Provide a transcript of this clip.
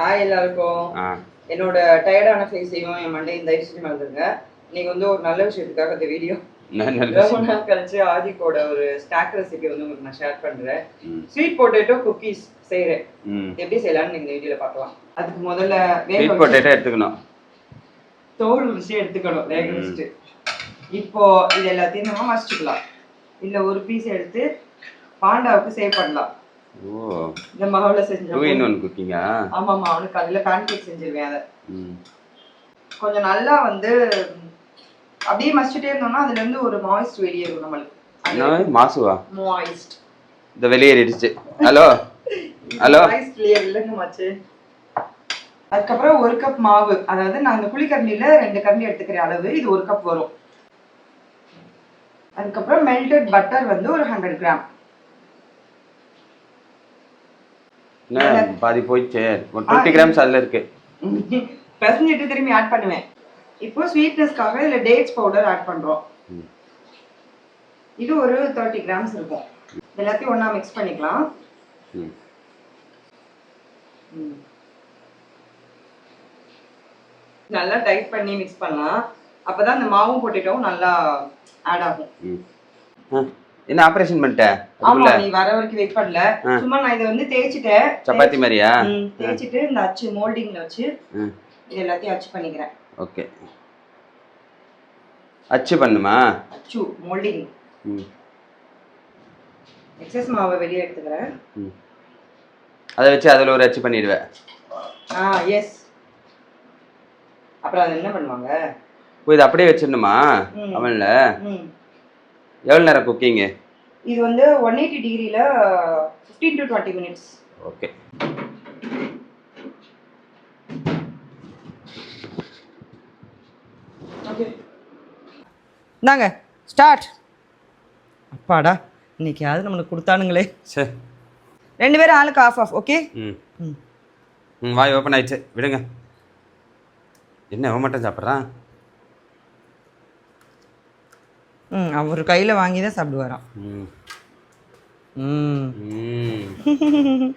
Hi எல்லாருக்கும். என்னோட டயர்டான ஃபேஸையும் என் மண்டையும் தயவு செஞ்சு மறந்துருங்க இன்னைக்கு வந்து ஒரு நல்ல விஷயத்துக்காக இந்த வீடியோ ரொம்ப. நாள் கழிச்சு ஆதிக்கோட ஒரு ஸ்நாக் ரெசிபி வந்து உங்களுக்கு நான் ஷேர் பண்றேன். ஸ்வீட் பொட்டேட்டோ குக்கீஸ் செய்றேன். ம். எப்படி செய்யலாம்னு நீங்க இந்த வீடியோல பார்க்கலாம். அதுக்கு முதல்ல வேக பொட்டேட்டோ எடுத்துக்கணும். தோல் உரிச்சு எடுத்துக்கணும் வேக. வச்சுட்டு. இப்போ இது எல்லாத்தையும் நம்ம மசிச்சுக்கலாம். இல்ல ஒரு பீஸ் எடுத்து பாண்டாவுக்கு சேவ் பண்ணலாம். ஓ. இந்த மாவுல டூ இன் ஒன் குக்கிங்கா ஆமாமா அவனுக்கு அதுல பேன்கேக் செஞ்சிருவேன் அதை. ம். கொஞ்சம் நல்லா வந்து அப்படியே மசிச்சுட்டே இருந்தோம்னா அதுல இருந்து ஒரு மாய்ஸ்ட் வெளியேறும் நம்மளுக்கு. என்ன மாசுவா? மாய்ஸ்ட் இந்த வெளியேறிடுச்சு. ஹலோ? ஹலோ? மாய்ஸ்ட் லேயர் இல்லைங்க மாச்சு. அதுக்கப்புறம் ஒரு கப் மாவு. அதாவது நான் இந்த குழிக்கரண்டியில ரெண்டு கரண்டி எடுத்துக்கிற அளவு இது ஒரு கப் வரும். அதுக்கப்புறம் மெல்டட் பட்டர் வந்து ஒரு ஹண்ட்ரட் கிராம் என்ன? பாதி போயிடுச்சு. ஒரு டுவெண்ட்டி கிராம்ஸ் அதில் இருக்கு. பிசைஞ்சிட்டு திரும்பி ஆட் பண்ணுவேன். இப்போ ஸ்வீட்னஸ்க்காக இதுல டேட்ஸ் பவுடர் ஆட் பண்றோம். இது ஒரு தேர்ட்டி கிராம்ஸ் இருக்கும். எல்லாத்தையும் ஒண்ணா மிக்ஸ் பண்ணிக்கலாம். நல்லா டைட் பண்ணி மிக்ஸ் பண்ணலாம். அப்பதான் அந்த மாவும் பொட்டேட்டோவும் நல்லா ஆட் ஆகும். என்ன ஆப்ரேஷன் பண்ணிட்ட? ஆமா நீ வர வரைக்கும் வெயிட் பண்ணல. சும்மா நான் இதை வந்து தேய்ச்சிட்டேன் சப்பாத்தி மாதிரியா? தேய்ச்சிட்டு இந்த அச்சு மோல்டிங்ல வச்சு இது எல்லாத்தையும் அச்சு பண்ணிக்கிறேன். ஓகே. அச்சு பண்ணுமா? அச்சு மோல்டிங் எக்ஸஸ் மாவை வெளியே எடுத்துக்கிறேன். அதை வச்சு அதில் ஒரு அச்சு பண்ணிடுவேன் ஆ எஸ் அப்புறம் அது என்ன பண்ணுவாங்க? ஓ இது அப்படியே வச்சிடணுமா. அவனில்? ம். எவ்வளோ நேரம் குக்கிங்கு இது வந்து ஒன் எயிட்டி டிகிரியில் fifteen to twenty minutes okay இந்தாங்க ஸ்டார்ட் அப்பாடா இன்னைக்காவது நம்மளுக்கு கொடுத்தானுங்களே. சரி ரெண்டு பேரும் ஆளுக்கு ஆஃப் ஆஃப் ஓகே ம். ம். ம் வாய் ஓப்பன் ஆயிடுச்சு. விடுங்க. என்ன அவன் மட்டும் சாப்பிட்றான்? ம் அவர் கையில் வாங்கி தான் சாப்பிடுவாராம் ம். ம்.